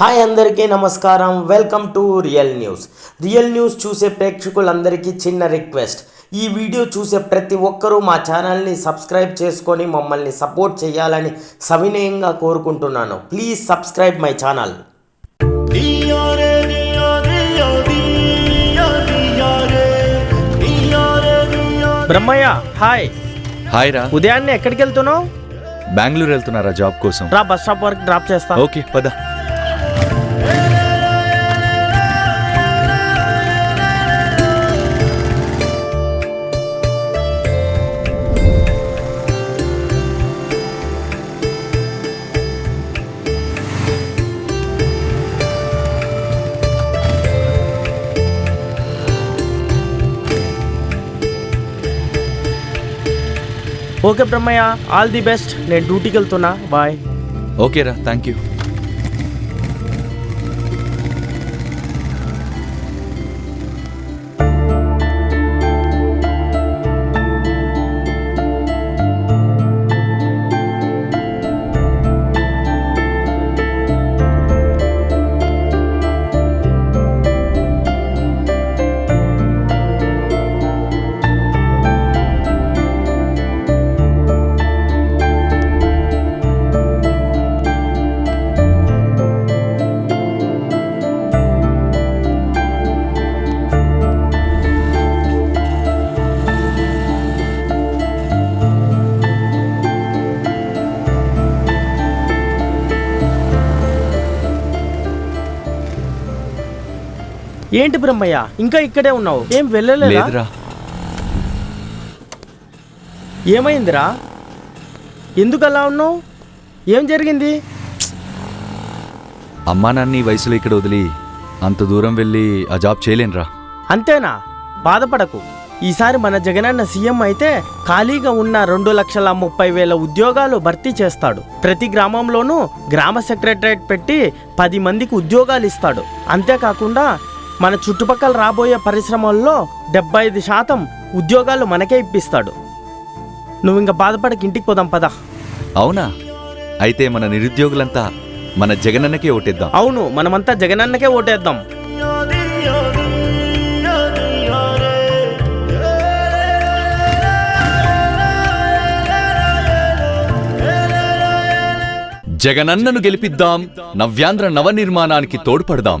Hi అందరికీ నమస్కారం. Welcome to real news. Real news చూసే ప్రేక్షకులందరికీ చిన్న రిక్వెస్ట్. ఈ వీడియో చూసే ప్రతి ఒక్కరూ మా ఛానల్ని సబ్స్క్రైబ్ చేసుకొని మమ్మల్ని సపోర్ట్ చేయాలని సవినయంగా కోరుకుంటున్నాను. Please subscribe my channel. Brahmayya hi. Hi రా. ఉదయాన్నే ఎక్కడికి వెళ్తున్నావు బెంగళూరు వెళ్తున్నారా జాబ్ కోసం? రా బస్ స్టాప్ వరకు డ్రాప్ చేస్తా. ఓకే పద. Okay Brahmayya all the best. నేను డ్యూటీకి వెళ్తున్నా. బాయ్. ఓకే రా థ్యాంక్ యూ ఏంటి బ్రహ్మయ్య? ఇంకా ఇక్కడే ఉన్నావు. ఏం వెళ్ళలేదా? లేదురా. ఏమైందిరా? ఎందుకు అలా ఉన్నావు? ఏం జరిగింది? అమ్మా నాన్న ఈ వయసులో ఇక్కడ వదిలి అంత దూరం వెళ్ళి ఆ జాబ్ చేయలేనురా. అంతేనా? బాధపడకు. ఈసారి మన జగనన్న సీఎం అయితే ఖాళీగా ఉన్న రెండు లక్షల ముప్పై వేల ఉద్యోగాలు భర్తీ చేస్తాడు. ప్రతి గ్రామంలోనూ గ్రామ సెక్రటరేట్ పెట్టి పది మందికి ఉద్యోగాలు ఇస్తాడు. అంతేకాకుండా మన చుట్టుపక్కల రాబోయే పరిశ్రమల్లో డెబ్బై ఐదు శాతం ఉద్యోగాలు మనకే ఇప్పిస్తాడు. నువ్వు ఇంకా బాధపడక ఇంటికి పోదాం పద. అవునా? అయితే మన నిరుద్యోగులంతా మన జగనన్నకే ఓటేద్దాం. అవును మనమంతా జగనన్నకే ఓటేద్దాం. జగనన్నను గెలిపిద్దాం నవ్యాంధ్ర నవనిర్మాణానికి తోడ్పడదాం.